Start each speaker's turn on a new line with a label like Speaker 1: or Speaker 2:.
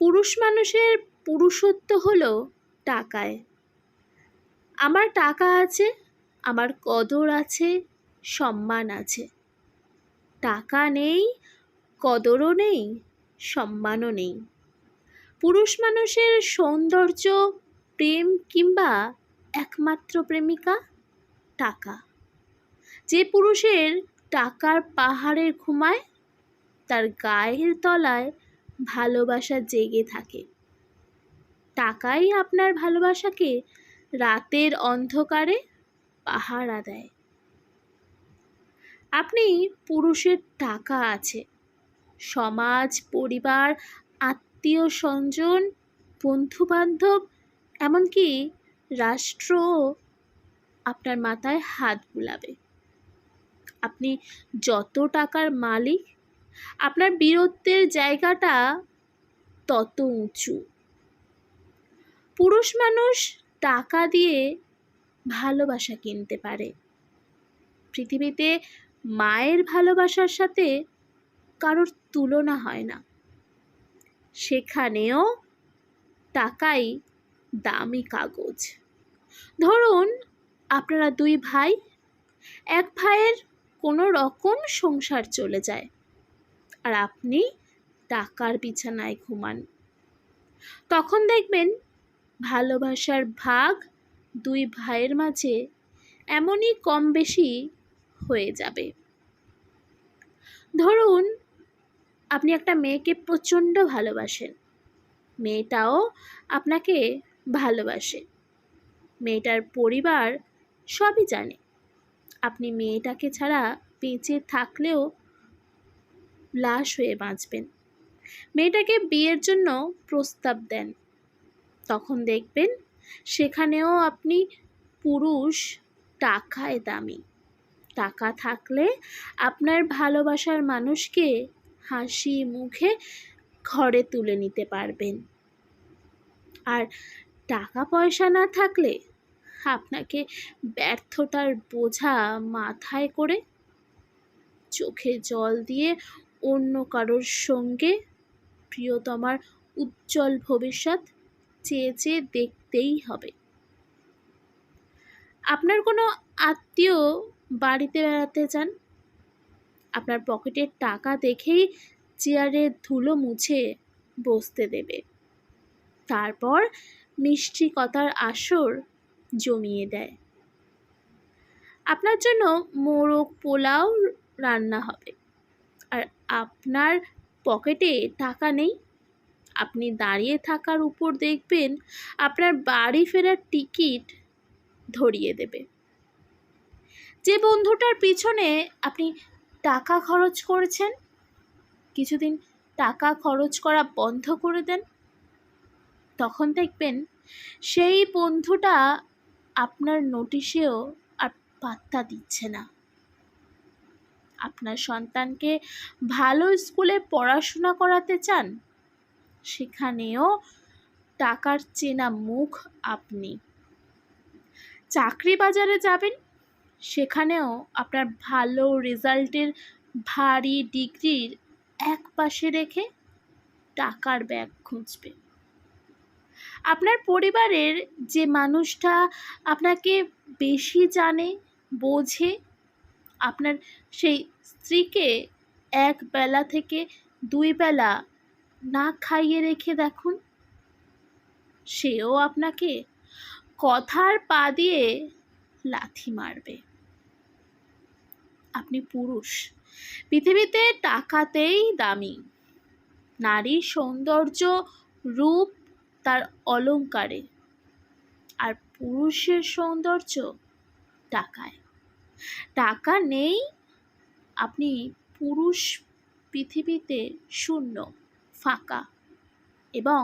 Speaker 1: পুরুষ মানুষের পুরুষত্ব হলো টাকায়। আমার টাকা আছে, আমার কদর আছে, সম্মান আছে। টাকা নেই, কদরও নেই, সম্মানও নেই। পুরুষ মানুষের সৌন্দর্য, প্রেম কিংবা একমাত্র প্রেমিকা টাকা। যে পুরুষের টাকার পাহাড়ে ঘুমায়, তার গায়ের তলায় ভালোবাসা জেগে থাকে। টাকাই আপনার ভালোবাসাকে রাতের অন্ধকারে পাহারা দেয়। আপনি পুরুষের টাকা আছে। সমাজ, পরিবার, আত্মীয় স্বজন বন্ধু বান্ধব এমনকি রাষ্ট্র আপনার মাথায় হাত বুলাবে। আপনি যত টাকার মালিক আপনার বীরত্বের জায়গাটা তত উঁচু। পুরুষ মানুষ টাকা দিয়ে ভালোবাসা কিনতে পারে। পৃথিবীতে মায়ের ভালোবাসার সাথে কারোর তুলনা হয় না। সেখানেও টাকাই দামি কাগজ। ধরুন আপনারা দুই ভাই, এক ভাইয়ের কোনো রকম সংসার চলে যায়। আর আপনি টাকার বিছানায় ঘুমান। তখন দেখবেন ভালোবাসার ভাগ দুই ভাইয়ের মাঝে এমনই কম বেশি হয়ে যাবে। ধরুন, আপনি একটা মেয়েকে প্রচণ্ড ভালোবাসেন। মেয়েটাও আপনাকে ভালোবাসে। মেয়েটার পরিবার সবই জানে। আপনি মেয়েটাকে ছাড়া বেঁচে থাকলেও লাশ হয়ে বাঁচবেন। মেয়েটাকে বিয়ের জন্য প্রস্তাব দেন। তখন দেখবেন সেখানেও আপনি পুরুষ, টাকায় দামি। টাকা থাকলে আপনার ভালোবাসার মানুষকে হাসি মুখে ঘরে তুলে নিতে পারবেন। আর টাকা পয়সা না থাকলে আপনাকে ব্যর্থতার বোঝা মাথায় করে চোখে জল দিয়ে অন্য কারোর সঙ্গে প্রিয়তমার উজ্জ্বল ভবিষ্যৎ চেয়ে চেয়ে দেখতেই হবে। আপনার কোনো আত্মীয় বাড়িতে বেড়াতে যান আপনার পকেটের টাকা দেখেই চেয়ারে ধুলো মুছে বসতে দেবে। তারপর মিষ্টি কথার আসর জমিয়ে দেয়। আপনার জন্য মোরগ পোলাও রান্না হবে। আপনার পকেটে টাকা নেই? আপনি দাঁড়িয়ে থাকার উপর দেখবেন আপনার বাড়ি ফেরার টিকিট ধরিয়ে দেবে। যে বন্ধুটার পিছনে আপনি টাকা খরচ করেছেন, কিছুদিন টাকা খরচ করা বন্ধ করে দেন, তখন দেখবেন সেই বন্ধুটা আপনার নোটিশেও আর পাত্তা দিচ্ছে না। আপনার সন্তানকে ভালো স্কুলে পড়াশোনা করাতে চান? সেখানেও টাকার চেনা মুখ আপনি। চাকরি বাজারে যাবেন? সেখানেও আপনার ভালো রেজাল্টের ভারী ডিগ্রির এক পাশে রেখে টাকার ব্যাগ খুঁজবে। আপনার পরিবারের যে মানুষটা আপনাকে বেশি জানে, বোঝে আপনার সেই স্ত্রীকে এক বেলা থেকে দুই বেলা না খাইয়ে রেখে দেখুন। সেও আপনাকে কথার পা দিয়ে লাথি মারবে। আপনি পুরুষ। পৃথিবীতে টাকাতেই দামি। নারীর সৌন্দর্য রূপ তার অলংকারে আর পুরুষের সৌন্দর্য টাকায়। টাকা নেই আপনি পুরুষ পৃথিবীতে শূন্য ফাঁকা এবং